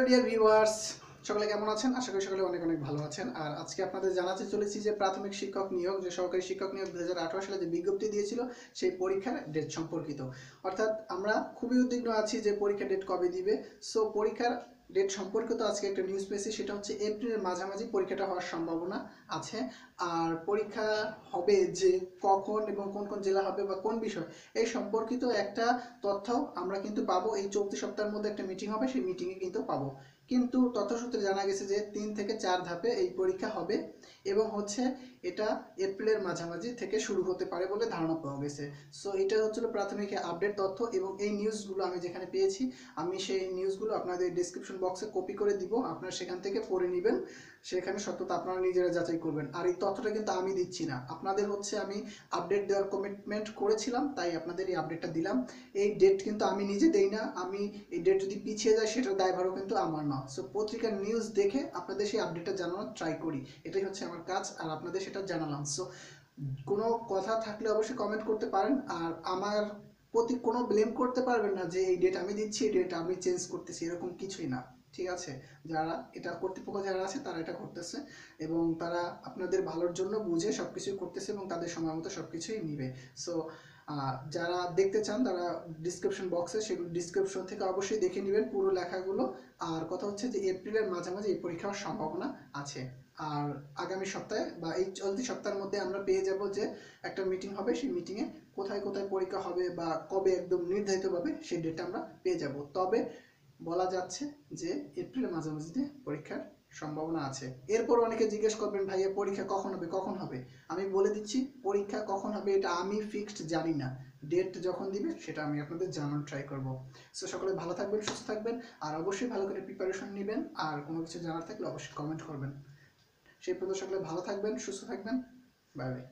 Hello dear viewers সকলে কেমন আছেন? আশা করি সকলে অনেক অনেক ভালো আছেন। আর আজকে আপনাদের জানাতে চলেছি যে প্রাথমিক শিক্ষক নিয়োগ, যে সরকারি শিক্ষক নিয়োগ দুই হাজার আঠারো সালে যে বিজ্ঞপ্তি দিয়েছিল, সেই পরীক্ষার ডেট সম্পর্কিত। অর্থাৎ আমরা খুবই উদ্বিগ্ন আছি যে পরীক্ষার ডেট কবে দিবে। সো পরীক্ষার ডেট সম্পর্কিত আজকে একটা নিউজ পেয়েছি, সেটা হচ্ছে এপ্রিলের মাঝামাঝি পরীক্ষাটা হওয়ার সম্ভাবনা আছে। আর পরীক্ষা হবে যে কখন এবং কোন কোন জেলা হবে বা কোন বিষয়, এই সম্পর্কিত একটা তথ্য আমরা কিন্তু পাবো। এই চলতি সপ্তাহের মধ্যে একটা মিটিং হবে, সেই মিটিংয়ে কিন্তু পাবো। কিন্তু তথ্যসূত্রে জানা গেছে যে তিন থেকে চার ধাপে এই পরীক্ষা হবে এবং হচ্ছে এটা এপ্রিলের মাঝামাঝি থেকে শুরু হতে পারে বলে ধারণা পাওয়া গেছে। সো এটা হচ্ছিল প্রাথমিক আপডেট তথ্য এবং এই নিউজগুলো আমি যেখানে পেয়েছি, আমি সেই নিউজগুলো আপনাদের ডিসক্রিপশন বক্সে কপি করে দিব, আপনারা সেখান থেকে পড়ে নেবেন। সেখানে সত্যতা আপনারা নিজেরা যাচাই করবেন। আর এই তথ্যটা কিন্তু আমি দিচ্ছি না। আপনাদের হচ্ছে আমি আপডেট দেওয়ার কমিটমেন্ট করেছিলাম, তাই আপনাদের এই আপডেটটা দিলাম। এই ডেট কিন্তু আমি নিজে দেই না। আমি এই ডেট যদি পিছিয়ে যায়, সেটার দায়ভারও কিন্তু আমার না। সো পত্রিকার নিউজ দেখে আপনাদের সেই আপডেটটা জানানোর ট্রাই করি। এটাই হচ্ছে আমার কাজ, আর আপনাদের সেটা জানালাম। সো কোনো কথা থাকলে অবশ্যই কমেন্ট করতে পারেন। আর আমার প্রতি কোনো ব্লেম করতে পারবেন না যে এই ডেট আমি দিচ্ছি, এই ডেট আমি চেঞ্জ করতেছি, এরকম কিছুই না, ঠিক আছে? যারা, এটা কর্তৃপক্ষ যারা আছে, তারা এটা করতেছে এবং তারা আপনাদের ভালোর জন্য বুঝে সব কিছুই করতেছে এবং তাদের সময় মতো সব কিছুই নিবে। সো যারা দেখতে চান, তারা ডিসক্রিপশন বক্সে সেগুলো ডিসক্রিপশন থেকে অবশ্যই দেখে নেবেন পুরো লেখাগুলো। আর কথা হচ্ছে যে এপ্রিলের মাঝামাঝি এই পরীক্ষা হওয়ার সম্ভাবনা আছে। আর আগামী সপ্তাহে বা এই চলতি সপ্তাহের মধ্যে আমরা পেয়ে যাব যে একটা মিটিং হবে, সেই মিটিংয়ে কোথায় কোথায় পরীক্ষা হবে বা কবে একদম নির্ধারিতভাবে সেই ডেটটা আমরা পেয়ে যাব। তবে বলা যাচ্ছে যে এপ্রিলের মাঝামাঝিতে পরীক্ষার সম্ভাবনা আছে। এরপর অনেকে জিজ্ঞেস করবেন, ভাইয়া, পরীক্ষা কখন হবে? কখন হবে? আমি বলে দিচ্ছি, পরীক্ষা কখন হবে এটা আমি ফিক্সড জানি না। ডেট যখন দিবে সেটা আমি আপনাদের জানানোর ট্রাই করব। সো সকলে ভালো থাকবেন, সুস্থ থাকবেন, আর অবশ্যই ভালো করে প্রিপারেশন নেবেন। আর কোনো কিছু জানার থাকলে অবশ্যই কমেন্ট করবেন। সেই পর্যন্ত সকলে ভালো থাকবেন, সুস্থ থাকবেন। Bye bye